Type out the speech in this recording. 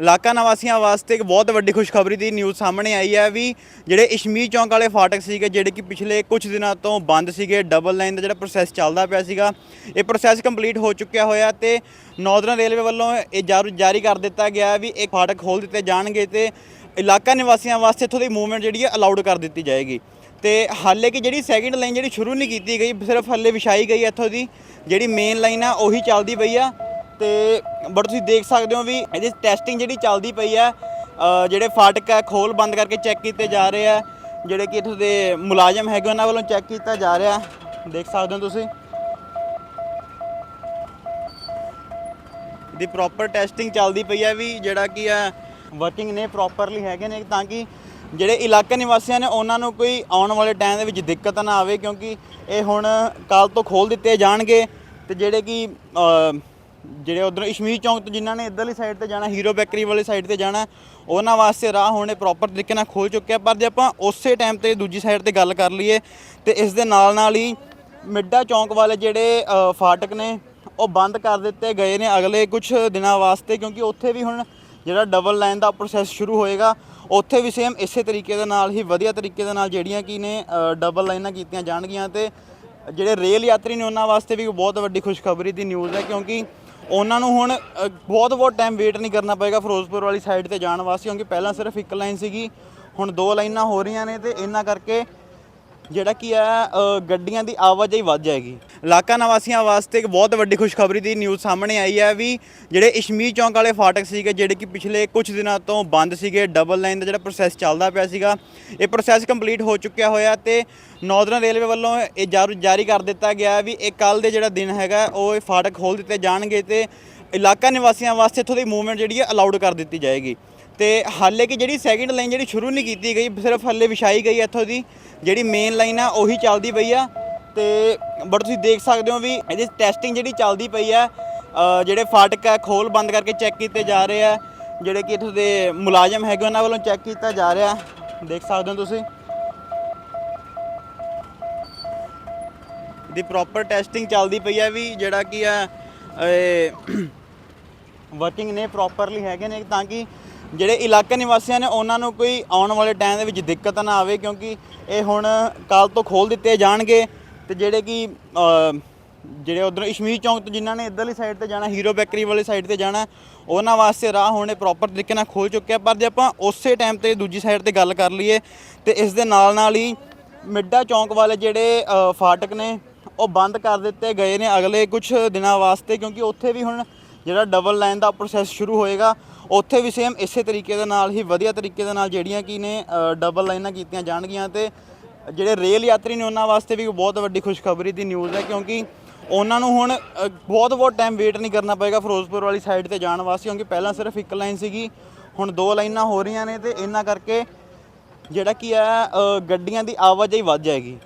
ਇਲਾਕਾ ਨਿਵਾਸੀਆਂ ਵਾਸਤੇ ਇੱਕ ਬਹੁਤ ਵੱਡੀ ਖੁਸ਼ਖਬਰੀ ਦੀ ਨਿਊਜ਼ ਸਾਹਮਣੇ ਆਈ ਹੈ ਵੀ ਜਿਹੜੇ ਇਸ਼ਮੀ ਚੌਂਕ ਵਾਲੇ ਫਾਟਕ ਸੀਗੇ, ਜਿਹੜੇ ਕਿ ਪਿਛਲੇ ਕੁਝ ਦਿਨਾਂ ਤੋਂ ਬੰਦ ਸੀਗੇ ਡਬਲ ਲਾਈਨ ਦਾ ਜਿਹੜਾ ਪ੍ਰੋਸੈਸ ਚੱਲਦਾ ਪਿਆ ਸੀਗਾ, ਇਹ ਪ੍ਰੋਸੈਸ ਕੰਪਲੀਟ ਹੋ ਚੁੱਕਿਆ ਹੋਇਆ ਤੇ ਨਾਰਦਰਨ ਰੇਲਵੇ ਵੱਲੋਂ ਇਹ ਜਾਰੂ- ਜਾਰੀ ਕਰ ਦਿੱਤਾ ਗਿਆ ਵੀ ਇਹ ਫਾਟਕ ਖੋਲ ਦਿੱਤੇ ਜਾਣਗੇ ਤੇ ਇਲਾਕਾ ਨਿਵਾਸੀਆਂ ਵਾਸਤੇ ਇੱਥੋਂ ਦੀ ਮੂਵਮੈਂਟ ਜਿਹੜੀ ਹੈ ਅਲਾਉਡ ਕਰ ਦਿੱਤੀ ਜਾਏਗੀ। ਤੇ ਹਾਲੇ ਕਿ ਜਿਹੜੀ ਸੈਕਿੰਡ ਲਾਈਨ ਜਿਹੜੀ ਸ਼ੁਰੂ ਨਹੀਂ ਕੀਤੀ ਗਈ, ਸਿਰਫ ਹਾਲੇ ਵਿਛਾਈ ਗਈ ਹੈ ਇੱਥੋਂ ਦੀ, ਜਿਹੜੀ ਮੇਨ ਲਾਈਨ ਆ, ਉਹੀ ਚੱਲਦੀ ਪਈ ਆ। ਤੇ ਬਟ ਤੁਸੀਂ ਦੇਖ ਸਕਦੇ ਹੋ ਵੀ ਇਹਦੀ ਟੈਸਟਿੰਗ ਜਿਹੜੀ ਚੱਲਦੀ ਪਈ ਹੈ ਜਿਹੜੇ ਫਾਟਕ ਹੈ, ਖੋਲ ਬੰਦ ਕਰਕੇ ਚੈੱਕ ਕੀਤੇ ਜਾ ਰਹੇ ਆ ਜਿਹੜੇ ਕਿ ਇੱਥੋਂ ਦੇ ਮੁਲਾਜ਼ਮ ਹੈਗੇ, ਉਹਨਾਂ ਵੱਲੋਂ ਚੈੱਕ ਕੀਤਾ ਜਾ ਰਿਹਾ ਦੇਖ ਸਕਦੇ ਹੋ ਤੁਸੀਂ। ਦੀ ਪ੍ਰੋਪਰ ਟੈਸਟਿੰਗ ਚੱਲਦੀ ਪਈ ਹੈ ਵੀ ਜਿਹੜਾ ਕੀ ਹੈ ਵਰਕਿੰਗ ਨੇ ਪ੍ਰੋਪਰਲੀ ਹੈਗੇ ਨੇ, ਤਾਂ ਕਿ ਜਿਹੜੇ ਇਲਾਕੇ ਨਿਵਾਸੀਆਂ ਨੇ, ਉਹਨਾਂ ਨੂੰ ਕੋਈ ਆਉਣ ਵਾਲੇ ਟਾਈਮ ਦੇ ਵਿੱਚ ਦਿੱਕਤ ਨਾ ਆਵੇ, ਕਿਉਂਕਿ ਇਹ ਹੁਣ ਕੱਲ ਤੋਂ ਖੋਲ ਦਿੱਤੇ ਜਾਣਗੇ। ਤੇ ਜਿਹੜੇ ਕਿ ਜਿਹੜੇ ਉਧਰ ਇਸ਼ਮੀਰ ਚੌਂਕ ਤੋਂ ਜਿਨ੍ਹਾਂ ਨੇ ਇਧਰਲੀ ਸਾਈਡ ਤੇ ਜਾਣਾ ਹੀਰੋ ਬੇਕਰੀ ਵਾਲੀ ਸਾਈਡ ਤੇ ਜਾਣਾ, ਉਹਨਾਂ ਵਾਸਤੇ ਰਾਹ ਹੁਣੇ ਪ੍ਰੋਪਰ ਤਰੀਕੇ ਨਾਲ ਖੋਲ ਚੁੱਕਿਆ। ਪਰ ਜੇ ਆਪਾਂ ਉਸੇ ਟਾਈਮ ਤੇ ਦੂਜੀ ਸਾਈਡ ਤੇ ਗੱਲ ਕਰ ਲਈਏ, ਤੇ ਇਸ ਦੇ ਨਾਲ ਨਾਲ ਹੀ ਮਿੱਡਾ ਚੌਂਕ ਵਾਲੇ ਜਿਹੜੇ ਫਾਟਕ ਨੇ, ਉਹ ਬੰਦ ਕਰ ਦਿੱਤੇ ਗਏ ਨੇ ਅਗਲੇ ਕੁਝ ਦਿਨਾਂ ਵਾਸਤੇ, ਕਿਉਂਕਿ ਉੱਥੇ ਵੀ ਹੁਣ ਜਿਹੜਾ ਡਬਲ ਲਾਈਨ ਦਾ ਪ੍ਰੋਸੈਸ ਸ਼ੁਰੂ ਹੋਏਗਾ, ਉੱਥੇ ਵੀ ਸੇਮ ਇਸੇ ਤਰੀਕੇ ਦੇ ਨਾਲ ਹੀ, ਵਧੀਆ ਤਰੀਕੇ ਦੇ ਨਾਲ ਜਿਹੜੀਆਂ ਕੀ ਨੇ ਡਬਲ ਲਾਈਨਾਂ ਕੀਤੀਆਂ ਜਾਣਗੀਆਂ ਤੇ ਜਿਹੜੇ ਰੇਲ ਯਾਤਰੀ ਨੇ ਉਹਨਾਂ ਵਾਸਤੇ ਵੀ ਬਹੁਤ ਵੱਡੀ ਖੁਸ਼ਖਬਰੀ ਦੀ ਨਿਊਜ਼ ਹੈ, ਕਿਉਂਕਿ ਉਹਨਾਂ ਨੂੰ ਹੁਣ ਅ, ਬਹੁਤ ਬਹੁਤ ਟਾਈਮ ਵੇਟ ਨਹੀਂ ਕਰਨਾ ਪਏਗਾ ਫਿਰੋਜ਼ਪੁਰ ਵਾਲੀ ਸਾਈਡ ਤੇ ਜਾਣ ਵਾਸਤੇ ਕਿਉਂਕਿ ਪਹਿਲਾਂ ਸਿਰਫ ਇੱਕ ਲਾਈਨ ਸੀਗੀ ਹੁਣ ਦੋ ਲਾਈਨਾਂ ਹੋ ਰਹੀਆਂ ਨੇ ਤੇ ਇਹਨਾਂ ਕਰਕੇ ਜਿਹੜਾ ਕੀ ਹੈ ਅ, ਗੱਡੀਆਂ ਦੀ ਆਵਾਜਾਈ ਵੱਧ ਜਾਏਗੀ। ਇਲਾਕਾ ਨਿਵਾਸੀਆਂ ਵਾਸਤੇ ਇੱਕ ਬਹੁਤ ਵੱਡੀ ਖੁਸ਼ਖਬਰੀ ਦੀ ਨਿਊਜ਼ ਸਾਹਮਣੇ ਆਈ ਹੈ ਵੀ ਜਿਹੜੇ ਇਸ਼ਮੀਰ ਚੌਂਕ ਵਾਲੇ ਫਾਟਕ ਸੀਗੇ ਜਿਹੜੇ ਕਿ ਪਿਛਲੇ ਕੁਝ ਦਿਨਾਂ ਤੋਂ ਬੰਦ ਸੀਗੇ ਡਬਲ ਲਾਈਨ ਦਾ ਜਿਹੜਾ ਪ੍ਰੋਸੈਸ ਚੱਲਦਾ ਪਿਆ ਸੀਗਾ ਇਹ ਪ੍ਰੋਸੈਸ ਕੰਪਲੀਟ ਹੋ ਚੁੱਕਿਆ ਹੋਇਆ ਤੇ ਨਾਰਦਰਨ ਰੇਲਵੇ ਵੱਲੋਂ ਇਹ ਜਾਰੂ- ਜਾਰੀ ਕਰ ਦਿੱਤਾ ਗਿਆ ਵੀ ਇਹ ਕੱਲ ਦੇ ਜਿਹੜਾ ਦਿਨ ਹੈਗਾ ਉਹ ਇਹ ਫਾਟਕ ਖੋਲ ਦਿੱਤੇ ਜਾਣਗੇ ਤੇ ਇਲਾਕਾ ਨਿਵਾਸੀਆਂ ਵਾਸਤੇ ਇੱਥੋਂ ਦੀ ਮੂਵਮੈਂਟ ਜਿਹੜੀ ਹੈ ਅਲਾਉਡ ਕਰ ਦਿੱਤੀ ਜਾਏਗੀ। ਤੇ ਹਾਲੇ ਕਿ ਜਿਹੜੀ ਸੈਕਿੰਡ ਲਾਈਨ ਜਿਹੜੀ ਸ਼ੁਰੂ ਨਹੀਂ ਕੀਤੀ ਗਈ, ਸਿਰਫ ਹਾਲੇ ਵਿਛਾਈ ਗਈ ਇੱਥੋਂ ਦੀ, ਜਿਹੜੀ ਮੇਨ ਲਾਈਨ ਆ, ਉਹੀ ਚੱਲਦੀ ਪਈ ਆ। ਤੇ ਬਟ ਤੁਸੀਂ ਦੇਖ ਸਕਦੇ ਹੋ ਵੀ ਇਹਦੀ ਟੈਸਟਿੰਗ ਜਿਹੜੀ ਚੱਲਦੀ ਪਈ ਆ ਜਿਹੜੇ ਫਾਟਕ ਆ, ਖੋਲ ਬੰਦ ਕਰਕੇ ਚੈੱਕ ਕੀਤੇ ਜਾ ਰਹੇ ਆ। ਜਿਹੜੇ ਕਿ ਇੱਥੋਂ ਦੇ ਮੁਲਾਜ਼ਮ ਹੈਗੇ, ਉਹਨਾਂ ਵੱਲੋਂ ਚੈੱਕ ਕੀਤਾ ਜਾ ਰਿਹਾ। ਦੇਖ ਸਕਦੇ ਹੋ ਤੁਸੀਂ। ਦੀ ਪ੍ਰੋਪਰ ਟੈਸਟਿੰਗ ਚੱਲਦੀ ਪਈ ਆ ਵੀ ਜਿਹੜਾ ਕਿ ਆ ਵਰਕਿੰਗ ਨੇ ਪ੍ਰੋਪਰਲੀ ਹੈਗੇ ਨੇ ਤਾਂ ਕਿ ਜਿਹੜੇ ਇਲਾਕੇ ਨਿਵਾਸੀਆਂ ਨੇ ਉਹਨਾਂ ਨੂੰ ਕੋਈ ਆਉਣ ਵਾਲੇ ਟਾਈਮ ਦੇ ਵਿੱਚ ਦਿੱਕਤ ਨਾ ਆਵੇ ਕਿਉਂਕਿ ਇਹ ਹੁਣ ਕੱਲ ਤੋਂ ਖੋਲ ਦਿੱਤੇ ਜਾਣਗੇ ਤੇ ਜਿਹੜੇ ਕਿ ਜਿਹੜੇ ਉਧਰ ਇਸ਼ਮੀਰ ਚੌਂਕ ਤੋਂ ਜਿਨ੍ਹਾਂ ਨੇ ਇਧਰਲੀ ਸਾਈਡ ਤੇ ਜਾਣਾ ਹੀਰੋ ਬੇਕਰੀ ਵਾਲੀ ਸਾਈਡ ਤੇ ਜਾਣਾ, ਉਹਨਾਂ ਵਾਸਤੇ ਰਾਹ ਹੁਣੇ ਪ੍ਰੋਪਰ ਤਰੀਕੇ ਨਾਲ ਖੋਲ ਚੁੱਕਿਆ। ਪਰ ਜੇ ਆਪਾਂ ਉਸੇ ਟਾਈਮ ਤੇ ਦੂਜੀ ਸਾਈਡ ਤੇ ਗੱਲ ਕਰ ਲਈਏ ਤੇ ਇਸ ਦੇ ਨਾਲ ਨਾਲ ਹੀ ਮਿੱਡਾ ਚੌਂਕ ਵਾਲੇ ਜਿਹੜੇ ਫਾਟਕ ਨੇ, ਉਹ ਬੰਦ ਕਰ ਦਿੱਤੇ ਗਏ ਨੇ ਅਗਲੇ ਕੁਝ ਦਿਨਾਂ ਵਾਸਤੇ ਕਿਉਂਕਿ ਉੱਥੇ ਵੀ ਹੁਣ ਜਿਹੜਾ ਡਬਲ ਲਾਈਨ ਦਾ ਪ੍ਰੋਸੈਸ ਸ਼ੁਰੂ ਹੋਏਗਾ, ਉੱਥੇ ਵੀ ਸੇਮ ਇਸੇ ਤਰੀਕੇ ਦੇ ਨਾਲ ਹੀ ਵਧੀਆ ਤਰੀਕੇ ਦੇ ਨਾਲ ਜਿਹੜੀਆਂ ਕੀ ਨੇ ਡਬਲ ਲਾਈਨਾਂ ਕੀਤੀਆਂ ਜਾਣਗੀਆਂ ਤੇ ਜਿਹੜੇ ਰੇਲ ਯਾਤਰੀ ਨੇ ਉਹਨਾਂ ਵਾਸਤੇ ਵੀ ਬਹੁਤ ਵੱਡੀ ਖੁਸ਼ਖਬਰੀ ਦੀ ਨਿਊਜ਼ ਹੈ ਕਿਉਂਕਿ ਉਹਨਾਂ ਨੂੰ ਹੁਣ ਬਹੁਤ ਬਹੁਤ ਟਾਈਮ ਵੇਟ ਨਹੀਂ ਕਰਨਾ ਪਏਗਾ ਫਿਰੋਜ਼ਪੁਰ ਵਾਲੀ ਸਾਈਡ ਤੇ ਜਾਣ ਵਾਸਤੇ ਕਿਉਂਕਿ ਪਹਿਲਾਂ ਸਿਰਫ ਇੱਕ ਲਾਈਨ ਸੀਗੀ, ਹੁਣ ਦੋ ਲਾਈਨਾਂ ਹੋ ਰਹੀਆਂ ਨੇ ਤੇ ਇਹਨਾਂ ਕਰਕੇ ਜਿਹੜਾ ਕੀ ਹੈ ਗੱਡੀਆਂ ਦੀ ਆਵਾਜਾਈ ਵੱਧ ਜਾਏਗੀ।